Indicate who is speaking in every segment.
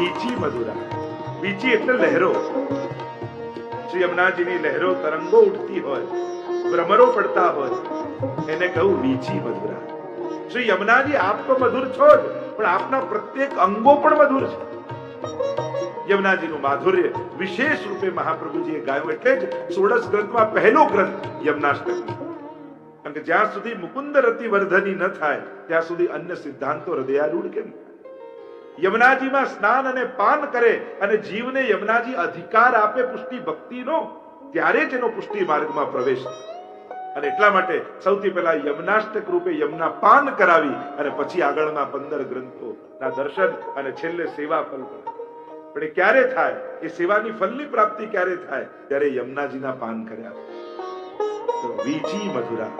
Speaker 1: વીચી મધુરા વીચી એટલે લહેરો. શ્રી યમુનાજીની લહેરો તરંગો ઉઠતી હોય, ભ્રમરો પડતા હોય, એને કહું વીચી મધુરા. શ્રી યમુનાજી, આપ તો મધુર છો જ, પણ આપના પ્રત્યેક અંગો પણ મધુર છે. યમુનાજીનું માધુર્ય વિશેષ રૂપે મહાપ્રભુજીએ ગાયું એટલે જ સોળસ ગ્રંથમાં પહેલો ગ્રંથ યમનાષ્ટક કારણ કે જ્યાં સુધી મુકુંદ રતિ વર્ધની ન થાય, ત્યાં સુધી અન્ય સિદ્ધાંતો હૃદયારૂઢ કેમ? યમુનાજીમાં સ્નાન અને પાન કરે અને જીવને યમુનાજી અધિકાર આપે પુષ્ટિ ભક્તિનો, ત્યારે જ એનો પુષ્ટિ માર્ગમાં પ્રવેશ અને એટલા માટે સૌથી પહેલા યમનાષ્ટક રૂપે યમના પાન કરાવી અને પછી આગળના પંદર ગ્રંથો ના દર્શન અને છેલ્લે સેવા ફલ પણ એ ક્યારે થાય? એ સેવાની ફલની પ્રાપ્તિ ક્યારે થાય? ત્યારે યમનાજીના પાન કર્યા. વીજી મધુરા,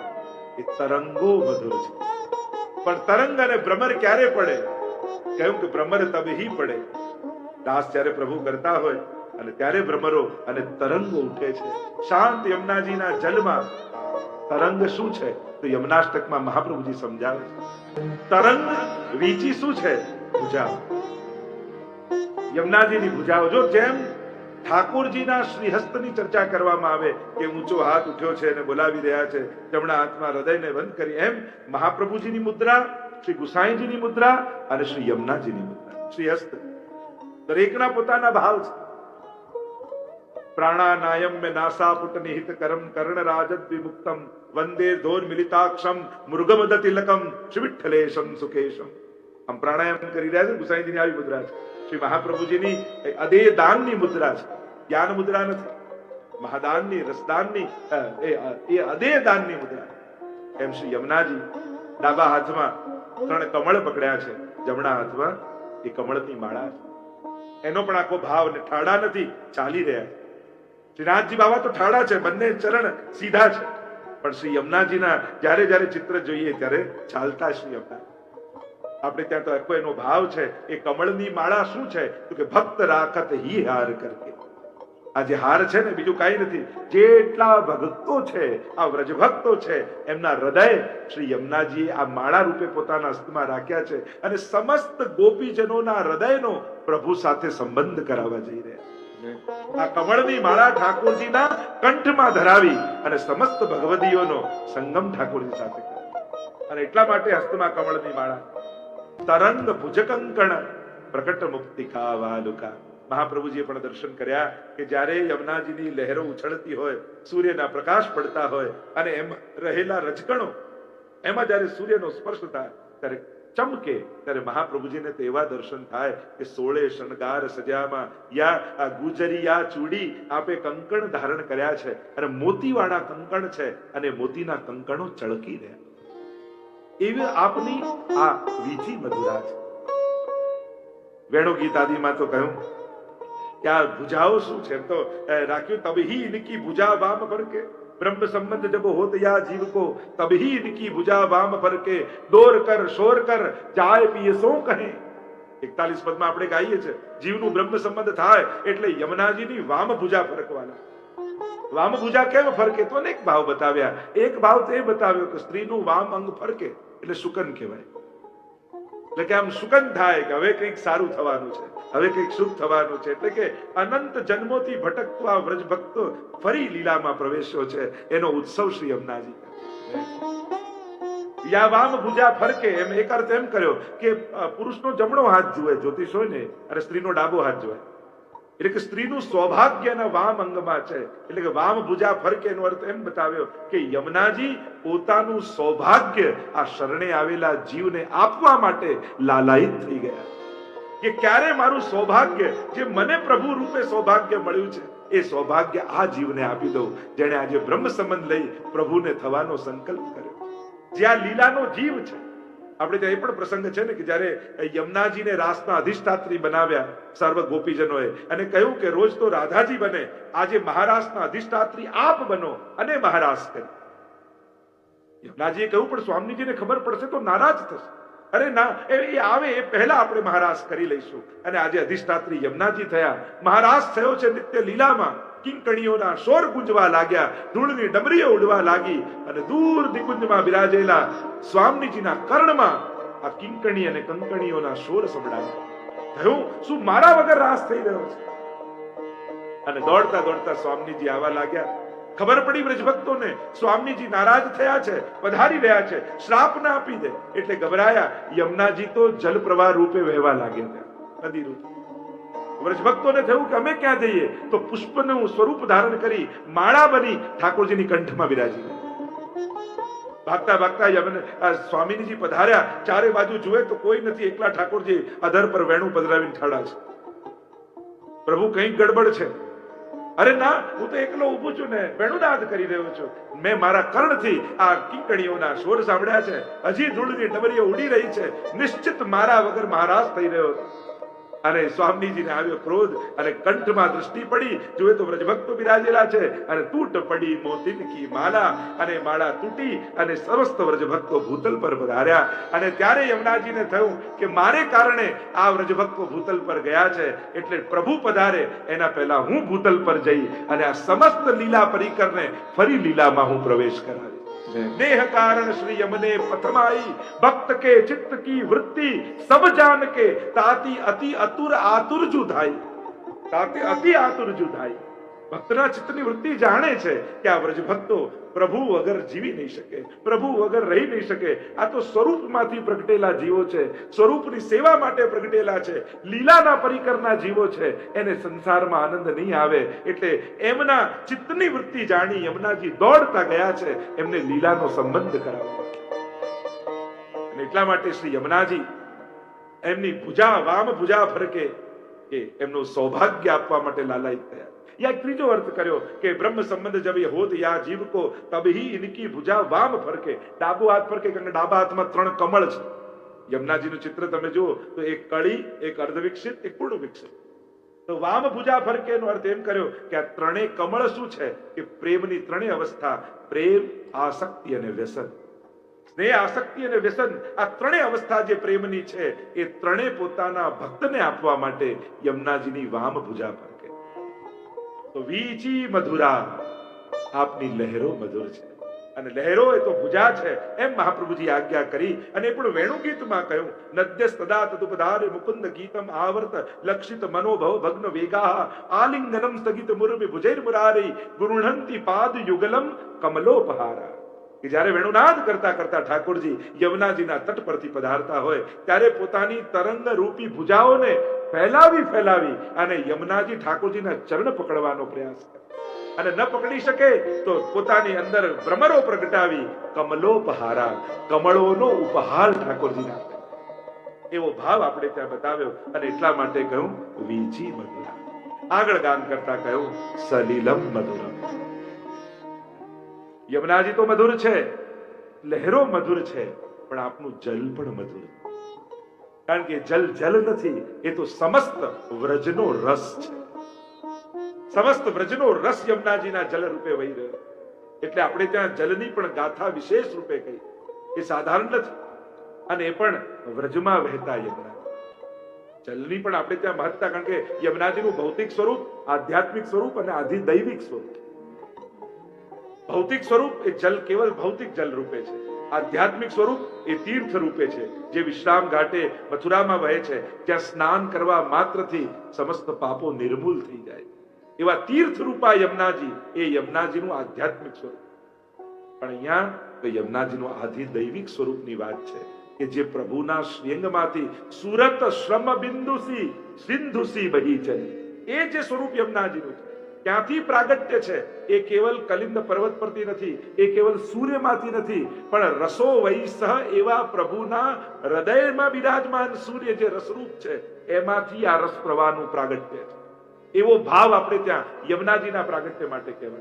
Speaker 1: એ તરંગો મધુર છે. પણ તરંગ અને ભ્રમર ક્યારે પડે? કહ્યું કે ભ્રમર તબહી પડે. દાસ જ્યારે પ્રભુ કરતા હોય અને ત્યારે ભ્રમરો અને તરંગો ઉઠે છે. શાંત યમુનાજીના જલમાં તરંગ શું છે? તો યમનાષ્ટકમાં મહાપ્રભુજી સમજાવે તરંગ વીચી શું છે? ભુજાઓ. યમુનાજીની ભુજાઓ. જો જેમ ઠાકોરજીના શ્રીહસ્તની ચર્ચા કરવામાં આવે કે ઊંચો હાથ ઉઠ્યો છે અને બોલાવી રહ્યા છે જમણા હાથમાં હૃદયને બંધ કરી, એમ મહાપ્રભુજીની મુદ્રા શ્રી ગુસાઈજીની મુદ્રા અને શ્રી યમુનાજીની મુદ્રા. શ્રીહસ્ત દરેકના પોતાના ભાવ છે. પ્રાણાનાયમ મે નાસાપુટ નિહિત કરમ કર્ણ રાજદ વિમુક્તમ, વંદે ધોર મિલિતાક્ષમ, મૃગમદ તિલકમ શ્રી વિઠ્ઠલેશમ સુખેશમ. આમ પ્રાણાયામ કરી રહ્યા છે, ગુસાઈજીની આવી મુદ્રા છે. શ્રી મહાપ્રભુજીની એ અદેય દાનની મુદ્રા છે. જ્ઞાન મુદ્રા નથી. મહાદાનની, રસદાનની એ અદે દાનની મુદ્રા. એમ શ્રી યમુનાજી ડાબા હાથમાં ત્રણ કમળ પકડ્યા છે. જમણા હાથમાં એ કમળની માળા એનો પણ આખો ભાવ ને ઠાડા નથી, ચાલી રહ્યા શ્રીનાથજી બાબા તો ઠાડા છે, બંને ચરણ સીધા છે. પણ શ્રી યમુનાજીના જ્યારે જ્યારે ચિત્ર જોઈએ ત્યારે ચાલતા શ્રી યમુના આપણે ત્યાં તો આખો એનો ભાવ છે, એ કમળની માળા શું છે? તો કે ભક્ત રાખત હી હાર કરકે. આ જે હાર છે ને, બીજું કાંઈ નથી. જેટલા ભક્તો છે, આ વ્રજ છે, એમના હૃદય શ્રી યમુનાજી આ માળા રૂપે પોતાના હસ્તમાં રાખ્યા છે અને સમસ્ત ગોપીજનોના હૃદયનો પ્રભુ સાથે સંબંધ કરાવવા જઈ રહ્યા આ કમળની માળા ઠાકોરજીના કંઠમાં ધરાવી અને સમસ્ત ભગવદીઓનો સંગમ ઠાકોરજી સાથે અને એટલા માટે હસ્તમાં કમળની માળા. તરંગ ભુજકંકણ પ્રકટ મુક્તિકા વાલુકા. મહાપ્રભુજીએ પણ દર્શન કર્યા કે જ્યારે યમુનાજીની લહેરો ઉછળતી હોય, સૂર્યના પ્રકાશ પડતા હોય અને એમ રહેલા રજકણો, એમાં જ્યારે સૂર્યનો સ્પર્શ થાય, ત્યારે ચમકે, ત્યારે મહાપ્રભુજીને તો એવા દર્શન થાય કે સોળે શણગાર સજામાં, યા આ ગુજરી, યા ચૂડી, આપે કંકણ ધારણ કર્યા છે. અને મોતીવાળા કંકણ છે અને મોતીના કંકણો ચળકી રહ્યા. એવી આપની આ વિધિ મધુરા છે. વેણુ ગીતાદીમાં તો કહ્યું કે આ ભુજાઓ શું છે એમ તો અ, રાખ્યું તબહી ઇનકી ભુજા વામ પર કે બ્રહ્મ સંબંધ જબ હોત યા જીવ को तभी इनकी भुजा वाम पर के दौर कर शोर कर जाय पिए સો કહે એકતાલીસ પદમાં આપણે ગાઈએ છે જીવનું બ્રહ્મ સંબંધ થાય એટલે યમુનાજીની વામ ભુજા ફરકવાના વામ ભુજા કેમ ફરકે તો અનેક ભાવ બતાવ્યા એક ભાવ તો એ બતાવ્યો કે સ્ત્રીનું વામ અંગ ફરકે એટલે શુકન કહેવાય એટલે કે આમ સુગંધ થાય કે હવે કંઈક સારું થવાનું છે, હવે કંઈક શુભ થવાનું છે, એટલે કે અનંત જન્મોથી ભટકતો આ વ્રજ ભક્તો ફરી લીલામાં પ્રવેશ્યો છે, એનો ઉત્સવ શ્રી અમનાજી યા વામ ભુજા ફરકે, એમ એક અર્થ એમ કર્યો કે પુરુષનો જમણો હાથ જુએ, જ્યોતિષ હોય ને, અને સ્ત્રીનો ડાબો હાથ જોવાય એટલે કે સ્ત્રીનું સૌભાગ્યના વામ અંગમાં છે. એટલે કે વામ ભુજા ફરકે એનો અર્થ એમ બતાવ્યો કે યમુનાજી પોતાનું સૌભાગ્ય આ શરણે આવેલા જીવને આપવા માટે લાલાયિત થઈ ગયા. કે ક્યારે મારું સૌભાગ્ય, જે મને પ્રભુ રૂપે સૌભાગ્ય મળ્યું છે, એ સૌભાગ્ય આ જીવને આપી દઉં. જેણે આજે બ્રહ્મ સંબંધ લઈ પ્રભુને થવાનો સંકલ્પ કર્યો. જે આ લીલાનો જીવ છે આપણે ત્યાં એ પણ પ્રસંગ છે ને કે જ્યારે યમુનાજીને રાસના અધિષ્ઠાત્રી બનાવ્યા સર્વ ગોપીજનોએ અને કહ્યું કે રોજ તો રાધાજી બને, આજે મહારાષ્ટ્રના અધિષ્ઠાત્રી આપ બનો અને મહારાસ કરે. યમુનાજીએ કહ્યું, પણ સ્વામીજીને ખબર પડશે તો નારાજ થશે. અરે ના એ આવે, એ પહેલા આપણે મહારાસ કરી લઈશું. અને આજે અધિષ્ઠાત્રી યમુનાજી થયા. મહારાસ થયો છે નિત્ય લીલામાં. કિંકણીઓના શોર ગુંજવા લાગ્યા, ધૂળની ડમરીઓ ઉડવા લાગી અને દૂર દિગુંજમાં બિરાજેલા સ્વામીજીના કર્ણમાં આ કિંકણી અને કંકણીઓના શોર સંભળાયા. થયું શું મારા વગર રાસ થઈ રહ્યો છે? અને દોડતા દોડતા સ્વામીજી આવવા લાગ્યા. ખબર પડી બ્રજભક્તોને સ્વામીજી નારાજ થયા છે, પધારી રહ્યા છે, શ્રાપ ના આપી દે. એટલે ગભરાયા. યમુનાજી તો જલ પ્રવાહ રૂપે વહેવા લાગ્યા. નદી રૂપે વ્રજભક્તોને થયું કે અમે ક્યાં જઈએ? તો પુષ્પનું સ્વરૂપ ધારણ કરી માળા બની ઠાકોરજીની કંઠમાં બિરાજી. ભાગતા ભાગતા સ્વામીજી પધાર્યા. ચારે બાજુ જુએ તો કોઈ નથી. એકલા ઠાકોરજી અધર પર વેણું પધરાવીને ઠાડા છે. પ્રભુ કંઈક ગડબડ છે. અરે ના, હું તો એકલો ઊભું છું ને વેણુનાદ કરી રહ્યો છું. મેં મારા કર્ણથી આ કીકણીઓના સ્વર સાંભળ્યા છે. હજી ધૂળની ડમરીઓ ઉડી રહી છે. નિશ્ચિત મારા વગર મહારાજ થઈ રહ્યો છે. અને સ્વામીજીને આવ્યો ક્રોધ અને કંઠમાં દૃષ્ટિ પડી. જોયે તો વ્રજભક્તો બિરાજેલા છે અને તૂટ પડી મોતીન કી માલા અને માળા તૂટી અને સમસ્ત વ્રજભક્તો ભૂતલ પર વધાર્યા અને ત્યારે યમુનાજીને થયું કે મારે કારણે આ વ્રજભક્તો ભૂતલ પર ગયા છે. એટલે પ્રભુ પધારે, એના પહેલા હું ભૂતલ પર જઈ અને આ સમસ્ત લીલા પરિકરને ફરી લીલામાં હું પ્રવેશ કરાવી देह कारण श्री यमने पथमाई भक्त के चित्त की वृत्ति सब जान के ताति अति अतुर आतुर जुधाई તાતે અતિ આતુર જુદાઈ ભક્તના ચિત્તની વૃત્તિ જાણે છે કે આ વ્રજ ભક્તો પ્રભુ વગર જીવી નહીં શકે, પ્રભુ વગર રહી નહીં શકે. આ તો સ્વરૂપમાંથી પ્રગટેલા જીવો છે, સ્વરૂપની સેવા માટે પ્રગટેલા છે, લીલાના પરિકરના જીવો છે. એને સંસારમાં આનંદ નહીં આવે, એટલે એમના ચિત્તની વૃત્તિ જાણી યમુનાજી દોડતા ગયા છે, એમને લીલાનો સંબંધ કરાવવો અને એટલા માટે શ્રી યમુનાજી એમની ભુજા વામ ભુજા ફરકે કે એમનું સૌભાગ્ય આપવા માટે લાલાયિત થયા. યા ત્રીજો અર્થ કર્યો કે બ્રહ્મ સંબંધ જબ હોત યા જીવ કો તબહી ઇનકી ભુજા વામ ફરકે ડાબો હાથ ફરકે કારણ ડાબા હાથમાં ત્રણ કમળ છે યમુનાજીનું ચિત્ર તમે જુઓ, તો એક કળી, એક અર્ધવિકસિત, એક પૂર્ણ વિકસિત તો વામ ભુજા ફરકે નો અર્થ એમ કર્યો કે આ ત્રણેય કમળ શું છે? કે પ્રેમની ત્રણેય અવસ્થા, પ્રેમ, આસક્તિ અને વ્યસન. સ્નેહ, આસક્તિ અને વ્યસન, આ ત્રણેય અવસ્થા જે પ્રેમની છે, એ ત્રણેય પોતાના ભક્તને આપવા માટે યમનાજીની વામ ભુજા પર. તો વીચી મધુરા આપની લહેરો મધુર છે. અને લહેરો એ તો ભુજા છે. એમ મહાપ્રભુજી આજ્ઞા કરી અને એ પણ વેણુ ગીતમાં કહ્યું નદ્ય સદા તદુપધારે મુકુંદ ગીતમ આવર્ત લક્ષિત મનોભવ ભગ્ન વેગા આલિંગનમ સ્થગિત મુરમી ભુજૈર મુરારી. ગુરુણંતી પાદ યુગલમ કમલોપહારા. કે જ્યારે વેણુનાદ કરતા કરતા ઠાકોરજી યમુનાજીના તટ પરથી પધારતા હોય, ત્યારે પોતાની તરંગ રૂપી ભુજાઓને ફેલાવી ફેલાવી અને યમુનાજી ઠાકોરજીના ચરણ પકડવાનો પ્રયાસ કરે. અને ન પકડી શકે તો પોતાની અંદર ભ્રમરો પ્રગટાવી કમલોપહારા, કમળોનો ઉપહાર ઠાકોરજીને એવો ભાવ આપણે ત્યાં બતાવ્યો અને એટલા માટે કહ્યું, વીજી મધુરા. આગળ ગાન કરતા કહ્યું, સલીલમ મધુરમ. યમુનાજી તો મધુર છે. લહેરો મધુર છે, પણ આપનું જલ પણ મધુર. કારણ કે જલ જલ નથી, એ તો સમસ્ત વ્રજનો રસ છે. સમસ્ત વ્રજનો રસ યમુનાજીના જલ રૂપે વહી રહ્યો. એટલે આપણે ત્યાં જલની પણ ગાથા વિશેષ રૂપે કહી એ સાધારણ નથી. અને એ પણ વ્રજમાં વહેતા યમુના જલની પણ આપણે ત્યાં મહત્તા, કારણ કે યમુનાજીનું ભૌતિક સ્વરૂપ, આધ્યાત્મિક સ્વરૂપ અને આધિદૈવિક સ્વરૂપ. ભૌતિક સ્વરૂપ એ જલ કેવલ ભૌતિક જલ રૂપે છે. આધ્યાત્મિક સ્વરૂપ એ તીર્થ રૂપે છે, જે વિશ્રામ ઘાટે મથુરામાં વહે છે. ત્યાં સ્નાન કરવા માત્રથી સમસ્ત પાપો નિર્મૂલ થઈ જાય. એવા તીર્થ રૂપા યમુનાજી, એ યમુનાજીનું આધ્યાત્મિક સ્વરૂપ. પણ અહીંયા તો યમુનાજીનું આધિ દૈવિક સ્વરૂપની વાત છે કે જે પ્રભુના શ્રેંગમાંથી સુરત શ્રમ બિંદુસી સિંધુસી બહી ચલી. એ જે સ્વરૂપ યમુનાજીનું છે. ક્યાંથી પ્રાગટ્ય છે. એ કેવલ કલિંદ પર્વત પરથી નથી, એ કેવલ સૂર્યમાંથી નથી, પણ રસો વૈસહ એવા પ્રભુના હૃદયમાં બિરાજમાન સૂર્ય જે રસરૂપ છે, એમાંથી આ રસ પ્રવાહનું પ્રાગટ્ય છે. એવો ભાવ આપણે ત્યાં યમુનાજીના પ્રાગટ્ય માટે કહેવાય.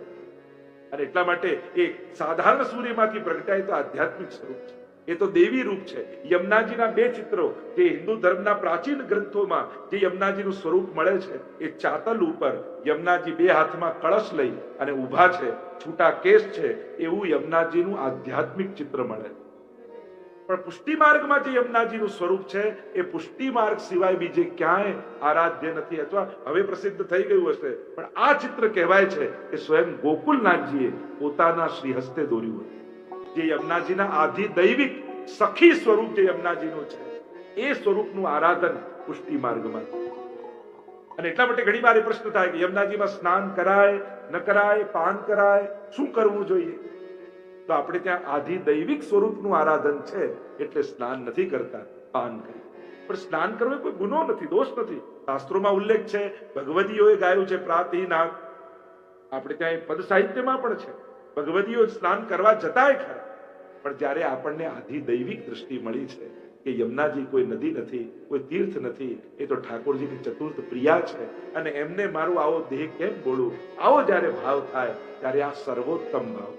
Speaker 1: અને એટલા માટે એ સાધારણ સૂર્યમાંથી પ્રગટાય તો આધ્યાત્મિક સ્વરૂપ છે. એ તો દેવી રૂપ છે. યમુનાજીના બે ચિત્રો જે હિન્દુ ધર્મના પ્રાચીન ગ્રંથોમાં જે યમુનાજીનું સ્વરૂપ મળે છે, એ ચાતલ ઉપર યમુનાજી બે હાથમાં કળશ લઈ અને ઊભા છે, છૂટા કેસ છે, એવું યમુનાજીનું આધ્યાત્મિક ચિત્ર મળે. પણ પુષ્ટિ માર્ગમાં જે યમુનાજીનું સ્વરૂપ છે, એ પુષ્ટિ માર્ગ સિવાય બીજે ક્યાંય આરાધ્ય નથી. અથવા હવે પ્રસિદ્ધ થઈ ગયું હશે, પણ આ ચિત્ર કહેવાય છે કે સ્વયં ગોકુલનાથજીએ પોતાના શ્રી હસ્તે દોર્યું હતું. જે યમુનાજીના આધિ દૈવિક સખી સ્વરૂપ જે યમુનાજીનું છે, એ સ્વરૂપનું આરાધન પુષ્ટિ માર્ગમાં. અને એટલા માટે ઘણી વાર એ પ્રશ્ન થાય કે યમુનાજીમાં સ્નાન કરાય, ન કરાય, પાન કરાય, શું કરવું જોઈએ? તો આપણે ત્યાં આધિ દૈવિક સ્વરૂપનું આરાધન છે, એટલે સ્નાન નથી કરતા, પાન કરી. પણ સ્નાન કરવું કોઈ ગુનો નથી, દોષ નથી. શાસ્ત્રોમાં ઉલ્લેખ છે, ભગવદીઓએ ગાયું છે પ્રાતિનાગ. આપણે ત્યાં પદ સાહિત્યમાં પણ છે. ભગવદીઓ સ્નાન કરવા જતાય ખરા. પણ જ્યારે આપણને આધી દૈવિક દ્રષ્ટિ મળી છે કે યમુનાજી કોઈ નદી નથી કોઈ તીર્થ નથી એ તો ઠાકોરજીની ચતુર્થ પ્રિયા છે અને એમને મારું આવો દેહ કેમ બોલું? આવો જ્યારે ભાવ થાય ત્યારે આ સર્વોત્તમ ભાવ.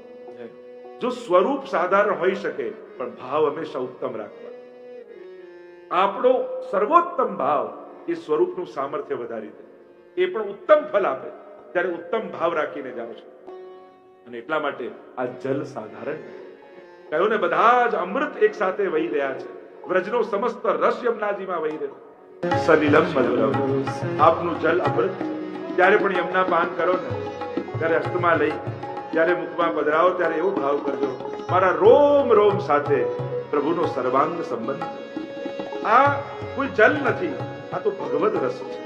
Speaker 1: જો સ્વરૂપ સાધારણ હોઈ શકે પણ ભાવ હંમેશા ઉત્તમ રાખવા આપણો સર્વોત્તમ ભાવ એ સ્વરૂપનું સામર્થ્ય વધારી દે. એ પણ ઉત્તમ ફલ આપે ત્યારે ઉત્તમ ભાવ રાખીને જાઓ છો. અને એટલા માટે આ જલ સાધારણ કહ્યું ને બધા જ અમૃત એક સાથે વહી રહ્યા છે. વ્રજનો સમસ્ત રસ યમુનાજીમાં વહી રહ્યો સલિલમ મધુરમ. આપનું જલ અમૃત જ્યારે પણ યમુના પાન કરો ને, ત્યારે હસ્તમાં લઈ, જ્યારે મુખમાં પધરાવો, ત્યારે એવો ભાવ કરજો. મારા રોમ રોમ સાથે પ્રભુનો સર્વાંગ સંબંધ આ કોઈ જલ નથી, આ તો ભગવદ રસ છે.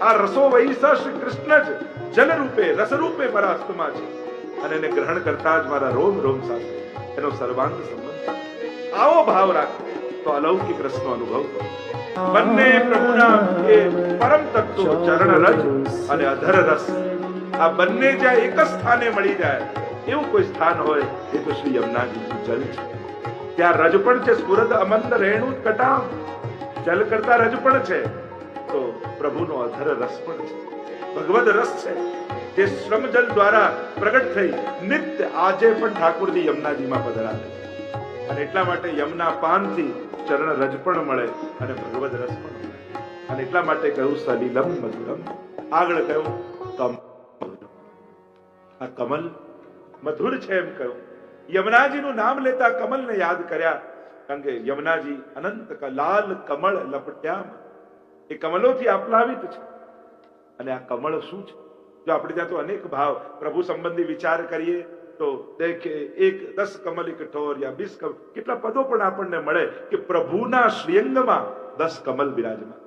Speaker 1: આ રસો વૈસા શ્રી કૃષ્ણ જ જલ રૂપે રસ રૂપે મારા હસ્તમાં છે. અને એને ગ્રહણ કરતા જ મારા રોમ રોમ સાથે એનો સર્વાંગ સંબંધ આવો ભાવ રાખો, તો અલૌકિક રસનો અનુભવ કરો. બંને પ્રભુના એ પરમ તત્વો ચરણ રજ અને અધર રસ આ બંને જ્યાં એક સ્થાને મળી જાય, એવું કોઈ સ્થાન હોય, એ તો શ્રી યમુનાજીનું જલ છે. ત્યાં રજ પણ છે, સુરત અમંદ રેણુ કટામ. જલ કરતા રજ પણ છે, તો પ્રભુનો અધર રસ પણ છે. ભગવદ રસ છે. જે શ્રમજલ દ્વારા પ્રગટ થઈ નિત્ય આજે પણ ઠાકોરજી યમુનાજીમાં પધરાવે છે. અને એટલા માટે યમુના પાનથી ચરણ રજ પણ મળે અને ભગવદ રસ પણ મળે. અને એટલા માટે કહ્યું, સલીલમ મધુરમ. આગળ કહ્યું, કમ આ કમલ મધુર છે એમ કહ્યું. યમુનાજીનું નામ લેતા કમલને યાદ કર્યા, કારણ કે યમુનાજી અનંત લાલ કમળ લપટ્યામ. એ કમલોથી આપલાવિત છે. અને આ કમળ શું છે? જો આપણે ત્યાં તો અનેક ભાવ, પ્રભુ સંબંધી વિચાર કરીએ, તો દેખે એક દસ કમલ ઠોર યા બીસ કમલ કેટલા પદો પણ આપણને મળે કે પ્રભુના શ્રીઅંગમાં દસ કમલ બિરાજમાન.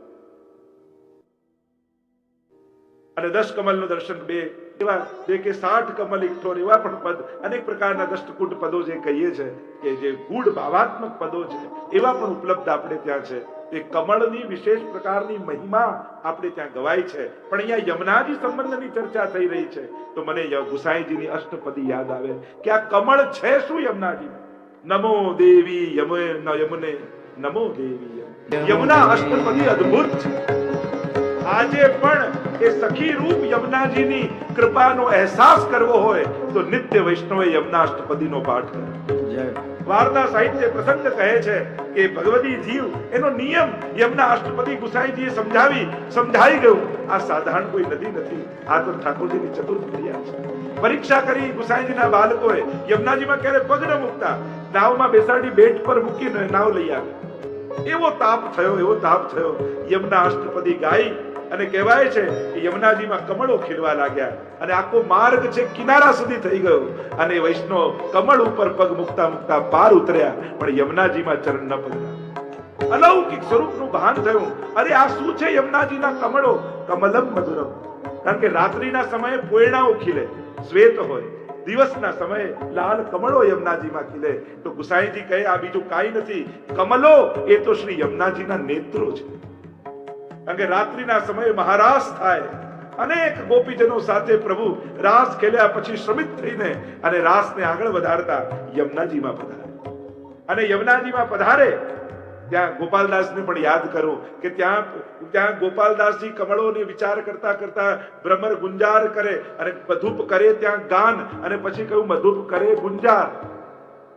Speaker 1: અને દસ કમલનું દર્શન બે એવા બે કે સાઠ કમલ ઇઠોર એવા પણ પદ અનેક પ્રકારના દષ્ટકુટ પદો જે કહીએ છે કે જે ગૂઢ ભાવાત્મક પદો છે એવા પણ ઉપલબ્ધ આપણે ત્યાં છે. એ કમળની વિશેષ પ્રકારની મહિમા આપણે ત્યાં ગવાય છે. પણ અહીંયા યમુનાજી સંબંધની ચર્ચા થઈ રહી છે. તો મને ગુસાઈજીની અષ્ટપદી યાદ આવે કે આ કમળ છે શું યમુનાજી? નમો દેવી યમુને યમુને નમો દેવી. યમુના અષ્ટપદી અદ્ભુત છે. આજે પણ એ સખી રૂપ યમુનાજીની કૃપાનો અહેસાસ કરવો હોય તો નિત્ય વૈષ્ણવે યમુના અષ્ટપદીનો પાઠ કરે. વાર્તા સાહિત્ય પ્રસંગ કહે છે કે ભગવતી જીવ એનો નિયમ યમના અષ્ટપતિ ગુસાઈજીએ સમજાવી સમજાઈ ગયું. આ સાધારણ કોઈ નદી નથી. આ તો ઠાકોરજીની ચતુર્થ ક્રિયા છે. પરીક્ષા કરી ગુસાઈજીના બાળકોએ યમુનાજીમાં ક્યારે પગ ન મૂકતા? નાવમાં બેસાડી બેટ પર મૂકીને નાવ લઈ આવે એવો તાપ થયો એવો તાપ થયો. યમના અષ્ટપતિ ગાઈ અને કહેવાય છે યમુનાજીમાં કમળો ખીલવા લાગ્યા અને આખો માર્ગ છે કિનારા સુધી થઈ ગયો. અને વૈષ્ણવ કમળ ઉપર પગ મૂકતા મૂકતા પાર ઉતર્યા, પણ યમુનાજીમાં ચરણ ન પગડ્યા અલૌકિક સ્વરૂપનું ભાન થયું. અરે આ શું છે યમુનાજીના કમળો? કમલમ મધુરમ. કારણ કે રાત્રિના સમયે પોયણાઓ ખીલે, શ્વેત હોય. દિવસના સમયે લાલ કમળો યમુનાજીમાં ખીલે. તો ગુસાઈજી કહે, આ બીજું કાંઈ નથી. કમલો એ તો શ્રી યમુનાજીના નેત્રો છે. કારણ કે રાત્રિના સમયે મહારાસ થાય. અનેક ગોપીજનો સાથે પ્રભુ રાસ ખેલ્યા પછી શ્રમિત થઈને અને રાસને આગળ વધારતા યમુનાજીમાં પધારે. અને યમુનાજીમાં પધારે ત્યાં ગોપાલદાસને પણ યાદ કરો કે ત્યાં ત્યાં ગોપાલદાસજી કમળોને વિચાર કરતા કરતા ભ્રમર ગુંજાર કરે અને મધુપ કરે ત્યાં ગાન અને પછી કહ્યું, મધુપ કરે ગુંજાર.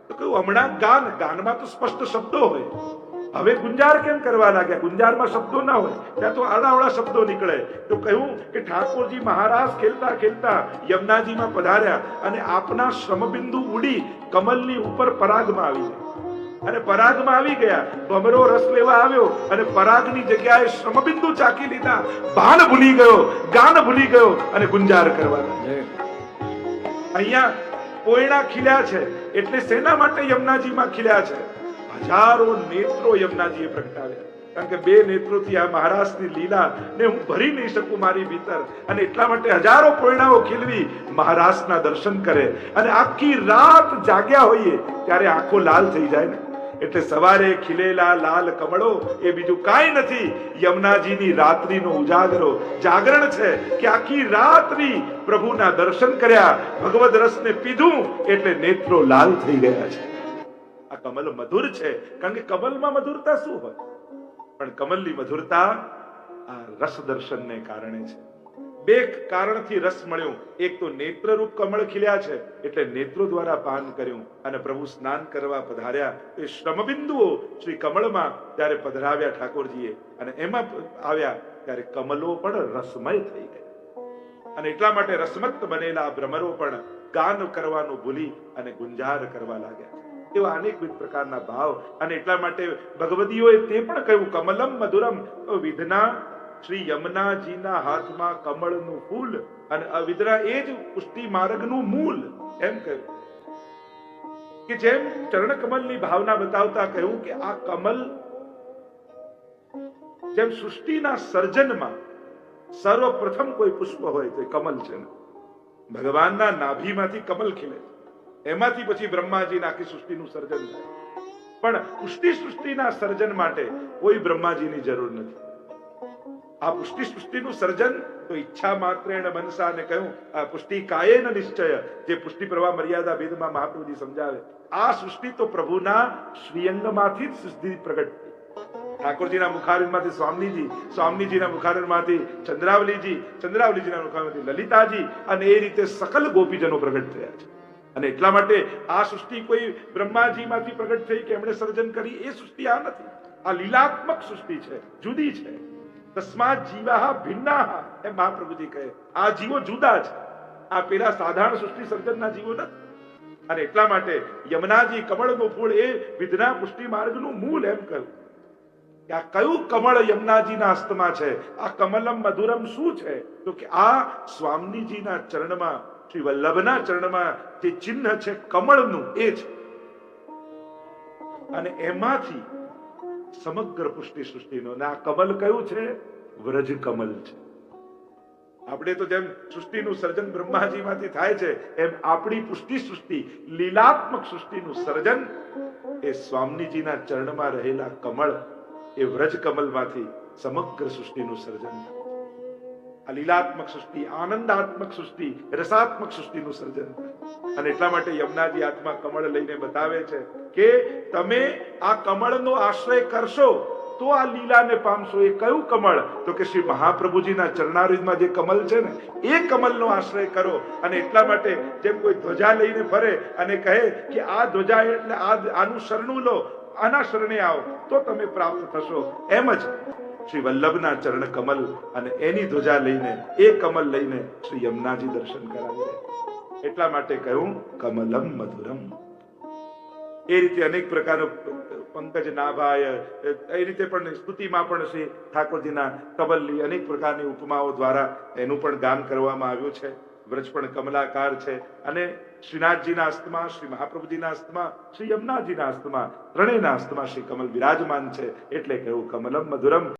Speaker 1: તો કહ્યું, હમણાં ગાન, ગાનમાં તો સ્પષ્ટ શબ્દો હોય. હવે ગુંજાર કેમ કરવા લાગ્યા? ગુંજારમાં શબ્દો ના હોય, ત્યાં તો આડાવડા શબ્દો નીકળે. તો કહ્યું કે ઠાકોરજી મહારાજ ખેલતા ખેલતા યમુનાજીમાં પધાર્યા અને આપના શ્રમબિંદુ ઉડી કમલની ઉપર પરાગમાં આવી ગયા. અને પરાગમાં આવી ગયા. ભમરો રસ લેવા આવ્યો અને પરાગની જગ્યાએ શ્રમબિંદુ ચાકી લીધા. ભાન ભૂલી ગયો, ગાન ભૂલી ગયો અને ગુંજાર કરવા અહીંયા પોયણા ખીલ્યા છે. એટલે શેના માટે યમુનાજીમાં ખીલ્યા છે. હજારો નેત્રો યમુનાજીએ પ્રગટાવ્યા. કારણ કે બે નેત્રોથી આ મહારાજની લીલા ને હું ભરી નહીં શકું મારી ભીતર. અને એટલા માટે હજારો પોયણાઓ ખીલવી મહારાજના દર્શન કરે. અને આખી રાત જાગ્યા હોઈએ ત્યારે આંખો લાલ થઈ જાય ને. એટલે સવારે ખીલેલા લાલ કમળો એ બીજું કાંઈ નથી. યમુનાજીની રાત્રિનો ઉજાગરો. જાગરણ છે કે આખી રાત્રિ પ્રભુના દર્શન કર્યા. ભગવદ રસને પીધું એટલે નેત્રો લાલ થઈ ગયા છે. કમલ મધુર છે. કારણ કે કમલમાં મધુરતા શું હોય? પણ કમલની મધુરતા આ રસ દર્શનને કારણે છે. બે કારણથી રસ મળ્યું. એક તો નેત્રરૂપ કમળ ખીલ્યા છે, એટલે નેત્રો દ્વારા પાન કર્યું અને પ્રભુ સ્નાન કરવા પધાર્યા. એ શ્રમબિંદુઓ શ્રી કમળમાં ત્યારે પધરાવ્યા ઠાકોરજીએ અને એમાં આવ્યા ત્યારે કમલો પણ રસમય થઈ ગયા અને એટલા માટે રસમત બનેલા ભ્રમરો પણ ગાન કરવાનું ભૂલી અને ગુંજાર કરવા લાગ્યા એવા અનેકવિધ પ્રકારના ભાવ અને એટલા માટે ભગવદીઓએ તે પણ કહ્યું, કમલમ મધુરમ. વિધના, શ્રી યમુનાજીના હાથમાં કમળનું ફૂલ અને આ એ જ પુષ્ટિ માર્ગનું મૂલ એમ કહ્યું. કે જેમ ચરણ કમલની ભાવના બતાવતા કહ્યું કે આ કમલ જેમ સૃષ્ટિના સર્જનમાં સર્વપ્રથમ કોઈ પુષ્પ હોય તો કમલ છે ભગવાનના નાભીમાંથી કમલ ખીલે છે. એમાંથી પછી બ્રહ્માજીના આખી સૃષ્ટિનું સર્જન થાય. પણ પુષ્ટિ સૃષ્ટિના સર્જન માટે કોઈ બ્રહ્માજીની જરૂર નથી. આ પુષ્ટિ સૃષ્ટિનું સર્જન તો ઈચ્છા માત્રેણ મનસા ને કહ્યું, આ પુષ્ટિ કાયેન નિશ્ચય. જે પુષ્ટિ પ્રવાહ મર્યાદા ભેદમાં મહાપ્રભુજી સમજાવે. આ સૃષ્ટિ તો પ્રભુના શ્રીઅંગમાંથી જ સૃષ્ટિ પ્રગટ થઈ ઠાકોરજીના મુખારમાંથી સ્વામીજી, સ્વામીજીના મુખારમાંથી ચંદ્રાવલીજી, ચંદ્રાવલીજીના મુખારમાંથી લલિતાજી અને એ રીતે સકલ ગોપીજનો પ્રગટ થયા છે. અને એટલા માટે આ સૃષ્ટિ કોઈ બ્રહ્માજીમાંથી પ્રગટ થઈ કે એમણે સર્જન કરી, એ સૃષ્ટિ આ નથી. આ લીલાત્મક સૃષ્ટિ છે, જુદી છે. તસ્માત જીવાહ ભિન્ના એ મહાપ્રભુજી કહે. આ જીવો જુદા છે. આ પેલા સાધારણ સૃષ્ટિ સર્જનના જીવો નથી. અને એટલા માટે યમુનાજી કમળનું ફૂળ એ વિધના પુષ્ટિ માર્ગનું મૂળ એમ કહ્યું. કે આ કયું કમળ યમુનાજીના હસ્તમાં છે? આ કમલમ મધુરમ શું છે? તો કે આ સ્વામીજીના ચરણમાં શ્રી વલ્લભના ચરણમાં જે ચિહ્ન છે, કમળનું, એ છે અને એમાંથી સમગ્ર પુષ્ટિ સૃષ્ટિનો. આ કમલ કયું છે? વ્રજ કમલ છે. આપણે તો જેમ સૃષ્ટિનું સર્જન બ્રહ્માજીમાંથી થાય છે, એમ આપણી પુષ્ટિ સૃષ્ટિ, લીલાત્મક સૃષ્ટિનું સર્જન, એ સ્વામીજીના ચરણમાં રહેલા કમળ, એ વ્રજ કમલમાંથી સમગ્ર સૃષ્ટિનું સર્જન આ લીલાત્મક સૃષ્ટિ, આનંદાત્મક સૃષ્ટિ, રસાત્મક સૃષ્ટિનું સર્જન. અને એટલા માટે યમુનાજી આત્મા કમળ લઈને બતાવે છે કે તમે આ કમળનો આશ્રય કરશો, તો આ લીલાને પામશો. એ કયું કમળ? તો કે શ્રી મહાપ્રભુજીના ચરણારવિંદમાં જે કમલ છે ને, એ કમલનો આશ્રય કરો. અને એટલા માટે જેમ કોઈ ધ્વજા લઈને ફરે અને કહે કે આ ધ્વજા એટલે આ આનું શરણું લો, આના શરણે આવો, તો તમે પ્રાપ્ત થશો. એમ જ શ્રી વલ્લભના ચરણ કમલ અને એની ધ્વજા લઈને, એ કમલ લઈને શ્રી યમુનાજી દર્શન કરાવી. એટલા માટે કહ્યું, કમલમ મધુરમ. એ રીતે અનેક પ્રકારનો પંકજ નાભાય, એ રીતે પણ સ્તુતિમાં પણ શ્રી ઠાકોરજીના કમલની અનેક પ્રકારની ઉપમાઓ દ્વારા એનું પણ ગાન કરવામાં આવ્યું છે. વ્રજ પણ કમલાકાર છે અને શ્રીનાથજીના હસ્તમાં શ્રી મહાપ્રભુજીના હસ્તમાં શ્રી યમુનાજીના હસ્તમાં ત્રણેયના હસ્તમાં શ્રી કમલ બિરાજમાન છે. એટલે કહ્યું, કમલમ મધુરમ.